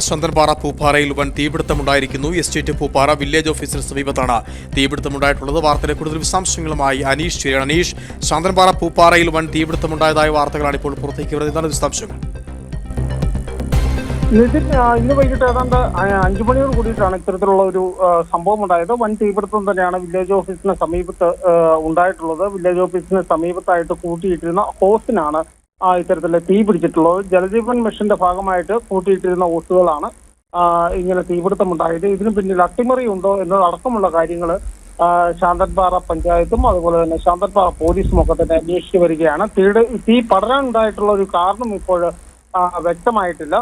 ചന്ദൻപാറ പൂപ്പാറയിൽ വൻ തീപിടുത്തമുണ്ടായിരിക്കുന്നു. Estate Pooppara village ഓഫീസിന് സമീപത്താണ് തീപിടുത്തമുണ്ടായിട്ടുള്ളത്. വാർത്തയിലെ കൂടുതൽ വിശദാംശങ്ങളുമായി അനീഷ് ചെയ്യണം അനീഷ് ചന്ദൻപാറ പൂപ്പാറയിൽ വൻ തീപിടുത്തമുണ്ടായതായ വാർത്തകളാണ് ഇപ്പോൾ പുറത്തേക്ക് വരുന്നത്. ഇതാണ് വിശദാംശങ്ങൾ? നിതിൻ ഇന്ന് വൈകിട്ട് ഏതാണ്ട് അഞ്ചു മണിയോട് കൂടിയിട്ടാണ് ഇത്തരത്തിലുള്ള ഒരു സംഭവം ഉണ്ടായത് വൻ തീപിടുത്തം തന്നെയാണ് വില്ലേജ് ഓഫീസിന് സമീപത്ത് ഉണ്ടായിട്ടുള്ളത്. വില്ലേജ് ഓഫീസിന് സമീപത്തായിട്ട് കൂട്ടിയിട്ടിരുന്ന ഹോസിനാണ് ഇത്തരത്തിൽ തീ പിടിച്ചിട്ടുള്ളത്. ജലജീവൻ മിഷന്റെ ഭാഗമായിട്ട് കൂട്ടിയിട്ടിരുന്ന ഓട്ടുകളാണ് ഇങ്ങനെ തീപിടുത്തം ഉണ്ടായത് ഇതിന് പിന്നിൽ അട്ടിമറി ഉണ്ടോ എന്നതടക്കമുള്ള കാര്യങ്ങൾ ശാന്തൻപാറ പഞ്ചായത്തും അതുപോലെ തന്നെ ശാന്തൻപാറ പോലീസും ഒക്കെ തന്നെ അന്വേഷിച്ചു വരികയാണ്. തീയുടെ തീ പടരാനുണ്ടായിട്ടുള്ള ഒരു കാരണം ഇപ്പോൾ വ്യക്തമായിട്ടില്ല.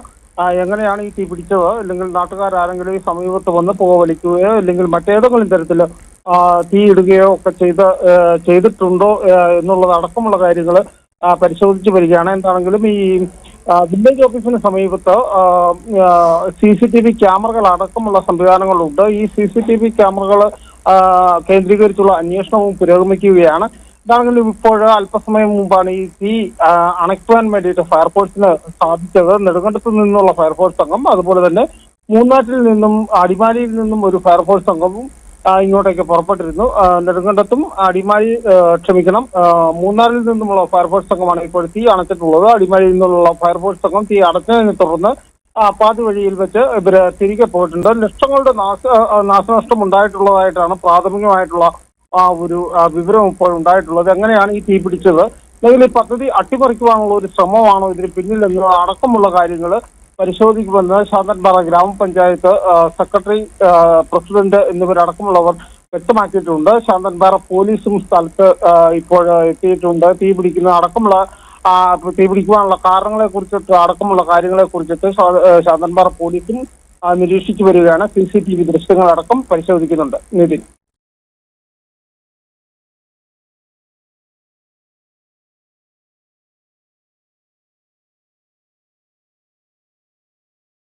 എങ്ങനെയാണ് ഈ തീ പിടിച്ചത്? അല്ലെങ്കിൽ നാട്ടുകാരാരെങ്കിലും ഈ സമീപത്ത് വന്ന് പുക വലിക്കുകയോ അല്ലെങ്കിൽ മറ്റേതെങ്കിലും തരത്തിൽ തീ ഇടുകയോ ഒക്കെ ചെയ്ത് ചെയ്തിട്ടുണ്ടോ എന്നുള്ളത് അടക്കമുള്ള കാര്യങ്ങൾ പരിശോധിച്ച് വരികയാണ്. എന്താണെങ്കിലും ഈ വില്ലേജ് ഓഫീസിന് സമീപത്ത് സി സി ടി വി ക്യാമറകൾ അടക്കമുള്ള സംവിധാനങ്ങളുണ്ട്. ഈ സി സി ടി വി ക്യാമറകൾ കേന്ദ്രീകരിച്ചുള്ള അന്വേഷണവും പുരോഗമിക്കുകയാണ്. ഇതാണെങ്കിലും ഇപ്പോൾ അല്പസമയം മുമ്പാണ് ഈ തീ അണയ്ക്കുവാൻ വേണ്ടിയിട്ട് ഫയർഫോഴ്സിന് സാധിച്ചത്. നെടുങ്കണ്ടത്ത് നിന്നുള്ള ഫയർഫോഴ്സ് സംഘം അതുപോലെ തന്നെ മൂന്നാറ്റിൽ നിന്നും അടിമാലിയിൽ നിന്നും ഒരു ഫയർഫോഴ്സ് സംഘവും ഇങ്ങോട്ടേക്ക് പുറപ്പെട്ടിരുന്നു. നെടുങ്കണ്ടത്തും അടിമാലി ക്ഷമിക്കണം. മൂന്നാറിൽ നിന്നുമുള്ള ഫയർഫോഴ്സ് സംഘമാണ് ഇപ്പോൾ തീ അണച്ചിട്ടുള്ളത്. അടിമാലിയിൽ നിന്നുള്ള ഫയർഫോഴ്സ് സംഘം തീ അടച്ചതിനെ തുടർന്ന് പാതി വഴിയിൽ വെച്ച് ഇവർ തിരികെ പോയിട്ടുണ്ട്. ലക്ഷങ്ങളുടെ നാശ നാശനഷ്ടം ഉണ്ടായിട്ടുള്ളതായിട്ടാണ് പ്രാഥമികമായിട്ടുള്ള ആ ഒരു വിവരം ഇപ്പോൾ ഉണ്ടായിട്ടുള്ളത്. എങ്ങനെയാണ് ഈ തീ പിടിച്ചത്? അല്ലെങ്കിൽ ഈ പദ്ധതി അട്ടിമറിക്കുവാനുള്ള ഒരു ശ്രമമാണോ? ഇതിന് പിന്നിൽ എന്നുള്ള അടക്കമുള്ള കാര്യങ്ങൾ പരിശോധിക്കുമെന്ന് ശാന്തൻപാറ ഗ്രാമപഞ്ചായത്ത് സെക്രട്ടറി പ്രസിഡന്റ് എന്നിവരടക്കമുള്ളവർ വ്യക്തമാക്കിയിട്ടുണ്ട്. ശാന്തൻപാറ പോലീസും സ്ഥലത്ത് ഇപ്പോൾ എത്തിയിട്ടുണ്ട്. തീ പിടിക്കുന്ന അടക്കമുള്ള തീ പിടിക്കുവാനുള്ള കാരണങ്ങളെ കുറിച്ചിട്ട് അടക്കമുള്ള കാര്യങ്ങളെ കുറിച്ചിട്ട് ശാന്തൻപാറ പോലീസും നിരീക്ഷിച്ചു വരികയാണ്. സി സി ടി വി ദൃശ്യങ്ങളടക്കം പരിശോധിക്കുന്നുണ്ട്. നിതിൻ.